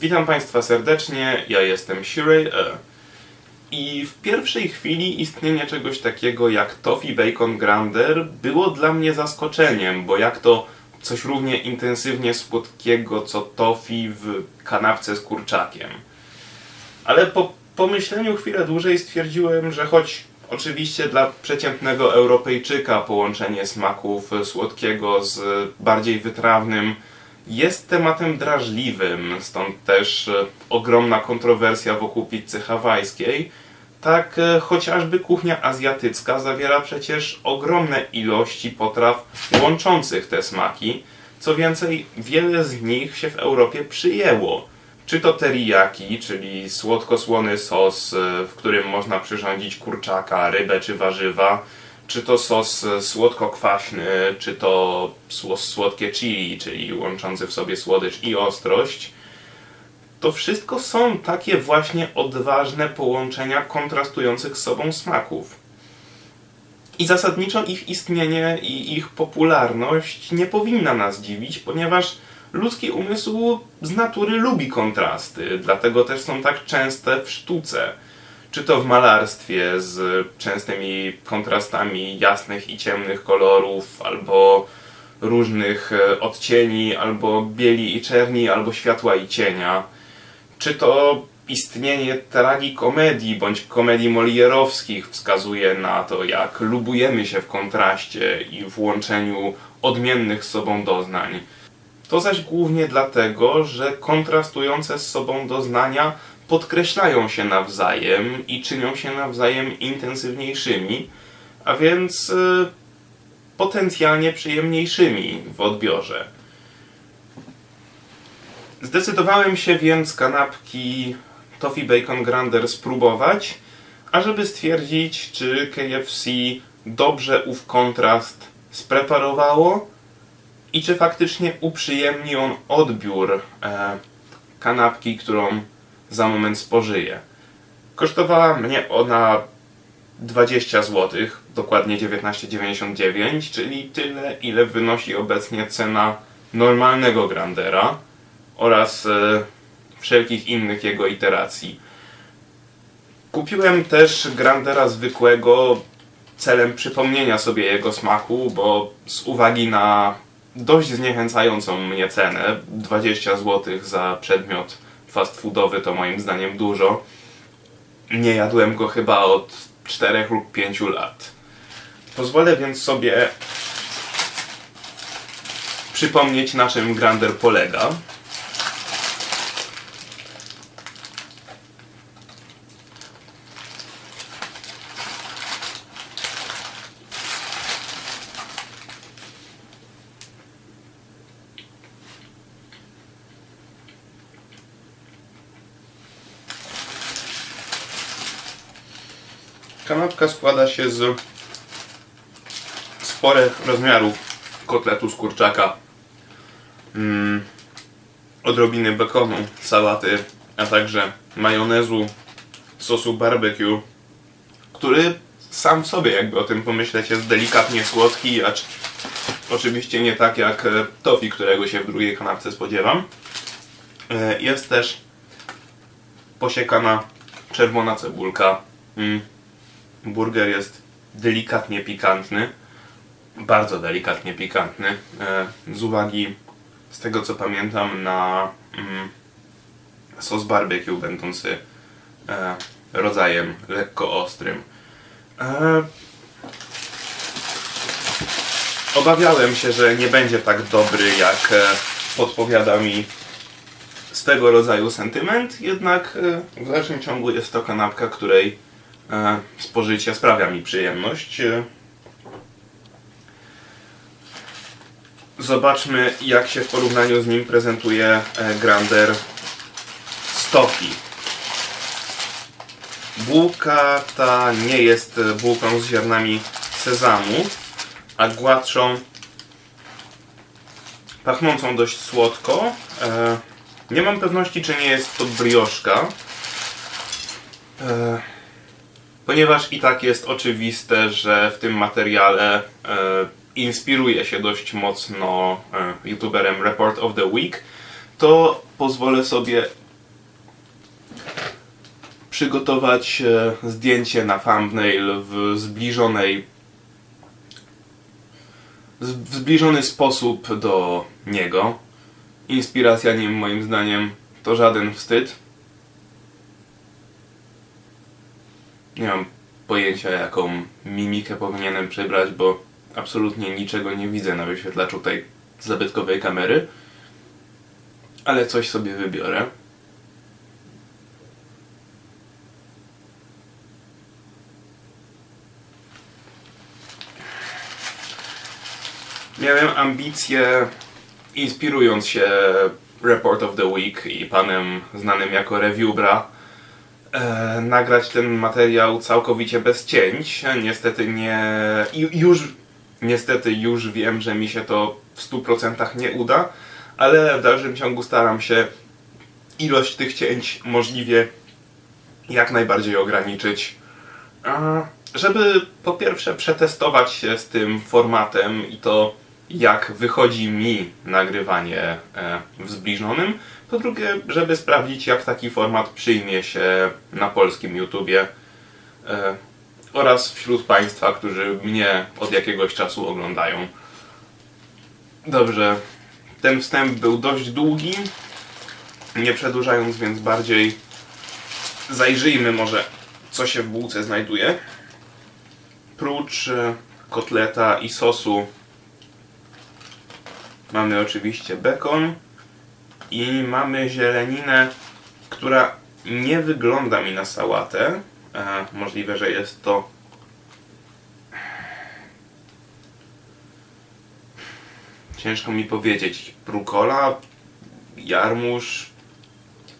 Witam Państwa serdecznie, ja jestem Shirei E. I w pierwszej chwili istnienie czegoś takiego jak Toffee Bacon Grander było dla mnie zaskoczeniem, bo jak to coś równie intensywnie słodkiego co toffee w kanapce z kurczakiem. Ale po pomyśleniu chwilę dłużej stwierdziłem, że choć oczywiście dla przeciętnego Europejczyka połączenie smaków słodkiego z bardziej wytrawnym jest tematem drażliwym, stąd też e, ogromna kontrowersja wokół pizzy hawajskiej. Tak e, chociażby kuchnia azjatycka zawiera przecież ogromne ilości potraw łączących te smaki. Co więcej, wiele z nich się w Europie przyjęło. Czy to teriyaki, czyli słodko-słony sos, e, w którym można przyrządzić kurczaka, rybę czy warzywa, czy to sos e, słodko-kwaśny, czy to słodkie chili, czyli łączący w sobie słodycz i ostrość. To wszystko są takie właśnie odważne połączenia kontrastujących z sobą smaków. I zasadniczo ich istnienie i ich popularność nie powinna nas dziwić, ponieważ ludzki umysł z natury lubi kontrasty, dlatego też są tak częste w sztuce. Czy to w malarstwie z częstymi kontrastami jasnych i ciemnych kolorów, albo różnych e, odcieni, albo bieli i czerni, albo światła i cienia. Czy to istnienie tragikomedii bądź komedii molierowskich wskazuje na to, jak lubujemy się w kontraście i w łączeniu odmiennych z sobą doznań. To zaś głównie dlatego, że kontrastujące z sobą doznania podkreślają się nawzajem i czynią się nawzajem intensywniejszymi, a więc y, potencjalnie przyjemniejszymi w odbiorze. Zdecydowałem się więc kanapki Toffee Bacon Grander spróbować, ażeby stwierdzić, czy KFC dobrze ów kontrast spreparowało i czy faktycznie uprzyjemni on odbiór e, kanapki, którą za moment spożyję. Kosztowała mnie ona 20 zł, dokładnie 19,99, czyli tyle, ile wynosi obecnie cena normalnego Grandera oraz e, wszelkich innych jego iteracji. Kupiłem też Grandera zwykłego celem przypomnienia sobie jego smaku, bo z uwagi na dość zniechęcającą mnie cenę 20 zł za przedmiot fast foodowy to moim zdaniem dużo. Nie jadłem go chyba od 4 lub 5 lat. Pozwolę więc sobie przypomnieć na czym Grander polega. Kanapka składa się z sporych rozmiarów kotletu z kurczaka, mm, odrobiny bekonu, sałaty, a także majonezu, sosu barbecue, który sam w sobie, jakby o tym pomyśleć, jest delikatnie słodki, acz oczywiście nie tak jak e, tofi, którego się w drugiej kanapce spodziewam. E, jest też posiekana czerwona cebulka. Burger jest delikatnie pikantny, bardzo delikatnie pikantny, e, z uwagi, z tego co pamiętam, na mm, sos barbecue będący e, rodzajem lekko ostrym. E, obawiałem się, że nie będzie tak dobry, jak podpowiada mi swego rodzaju sentyment, jednak w dalszym ciągu jest to kanapka, której spożycia sprawia mi przyjemność. E, zobaczmy jak się w porównaniu z nim prezentuje e, Grander Stoki. Bułka ta nie jest bułką z ziarnami sezamu, a gładszą, pachnącą dość słodko. Nie mam pewności, czy nie jest to brioszka ponieważ i tak jest oczywiste, że w tym materiale e, inspiruje się dość mocno e, youtuberem Report of the Week, to pozwolę sobie przygotować e, zdjęcie na thumbnail w zbliżonej w zbliżony sposób do niego. Inspiracja nim moim zdaniem to żaden wstyd. Nie mam pojęcia jaką mimikę powinienem przybrać, bo absolutnie niczego nie widzę na wyświetlaczu tej zabytkowej kamery. Ale coś sobie wybiorę. Miałem ambicje, inspirując się Report of the Week i panem znanym jako Reviewbra, e, nagrać ten materiał całkowicie bez cięć. Niestety nie. ju- Już, niestety już wiem, że mi się to w 100% nie uda, ale w dalszym ciągu staram się ilość tych cięć możliwie jak najbardziej ograniczyć. Żeby po pierwsze przetestować się z tym formatem i to jak wychodzi mi nagrywanie e, w zbliżonym. Po drugie, żeby sprawdzić jak taki format przyjmie się na polskim YouTubie e, oraz wśród Państwa, którzy mnie od jakiegoś czasu oglądają. Dobrze, ten wstęp był dość długi. Nie przedłużając więc bardziej, zajrzyjmy może co się w bułce znajduje. Prócz e, kotleta i sosu mamy oczywiście bekon i mamy zieleninę, która nie wygląda mi na sałatę. E, możliwe, że jest to ciężko mi powiedzieć. Brukola, jarmuż,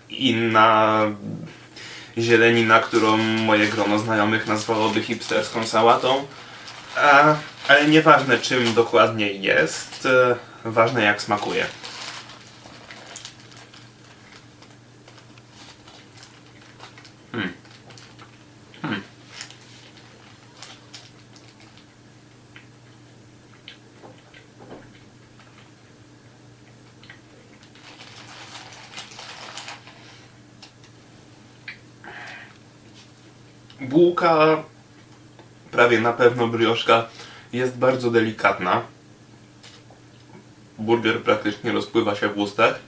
inna zielenina, którą moje grono znajomych nazwałoby hipsterską sałatą. A, ale nieważne czym dokładnie jest, e, ważne jak smakuje. Hmm. Hmm. Bułka, prawie na pewno brioszka, jest bardzo delikatna. Burger praktycznie rozpływa się w ustach.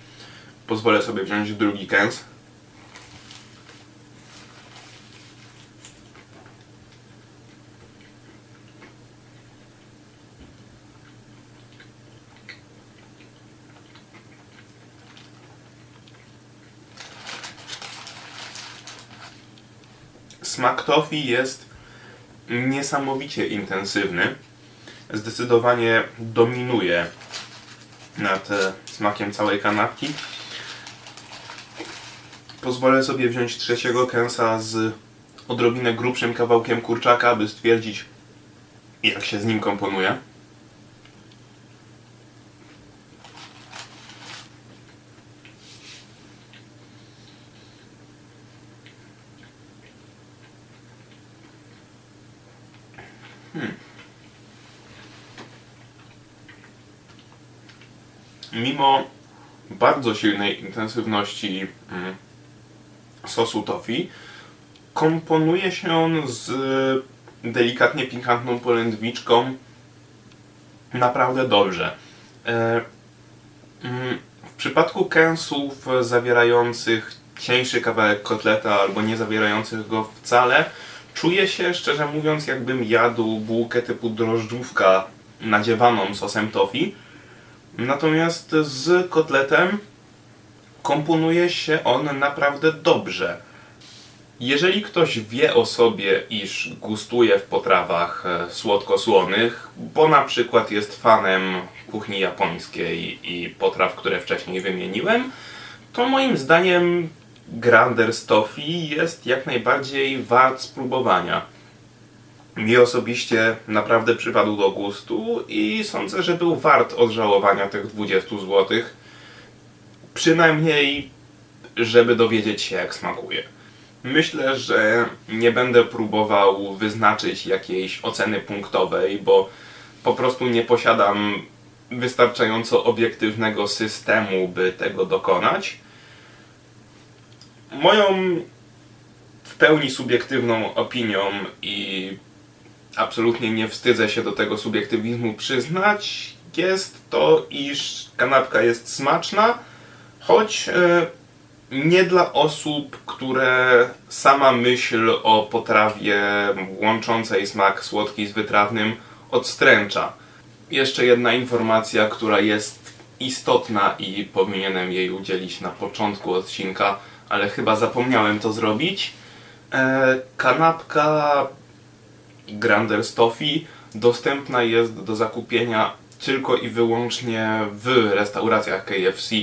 Pozwolę sobie wziąć drugi kęs. Smak tofi jest niesamowicie intensywny. Zdecydowanie dominuje nad e, smakiem całej kanapki. Pozwolę sobie wziąć trzeciego kęsa z odrobinę grubszym kawałkiem kurczaka, aby stwierdzić, jak się z nim komponuje. Mimo bardzo silnej intensywności mm, sosu tofi, komponuje się on z delikatnie pikantną polędwiczką naprawdę dobrze. E, mm, W przypadku kęsów zawierających cieńszy kawałek kotleta albo nie zawierających go wcale, czuję się, szczerze mówiąc, jakbym jadł bułkę typu drożdżówka nadziewaną sosem tofi. Natomiast z kotletem komponuje się on naprawdę dobrze. Jeżeli ktoś wie o sobie, iż gustuje w potrawach e, słodko-słonych, bo na przykład jest fanem kuchni japońskiej i potraw, które wcześniej wymieniłem, to moim zdaniem Grander Tofi jest jak najbardziej wart spróbowania. Mi osobiście naprawdę przypadł do gustu i sądzę, że był wart odżałowania tych 20 zł. Przynajmniej, żeby dowiedzieć się, jak smakuje. Myślę, że nie będę próbował wyznaczyć jakiejś oceny punktowej, bo po prostu nie posiadam wystarczająco obiektywnego systemu, by tego dokonać. Moją w pełni subiektywną opinią i absolutnie nie wstydzę się do tego subiektywizmu przyznać, jest to, iż kanapka jest smaczna, choć e, nie dla osób, które sama myśl o potrawie łączącej smak słodki z wytrawnym odstręcza. Jeszcze jedna informacja, która jest istotna i powinienem jej udzielić na początku odcinka, ale chyba zapomniałem to zrobić. E, kanapka Grander Toffee dostępna jest do zakupienia tylko i wyłącznie w restauracjach KFC.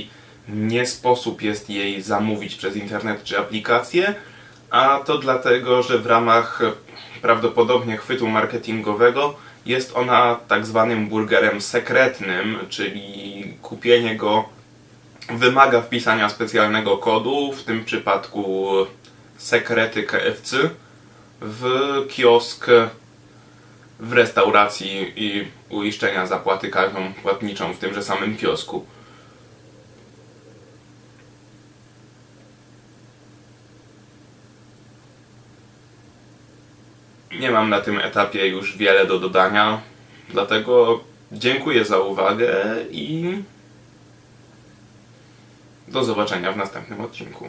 Nie sposób jest jej zamówić przez internet czy aplikację, a to dlatego, że w ramach prawdopodobnie chwytu marketingowego jest ona tak zwanym burgerem sekretnym, czyli kupienie go wymaga wpisania specjalnego kodu, w tym przypadku sekrety KFC, w kiosk w restauracji i uiszczenia zapłaty kartą płatniczą w tymże samym kiosku. Nie mam na tym etapie już wiele do dodania, dlatego dziękuję za uwagę i do zobaczenia w następnym odcinku.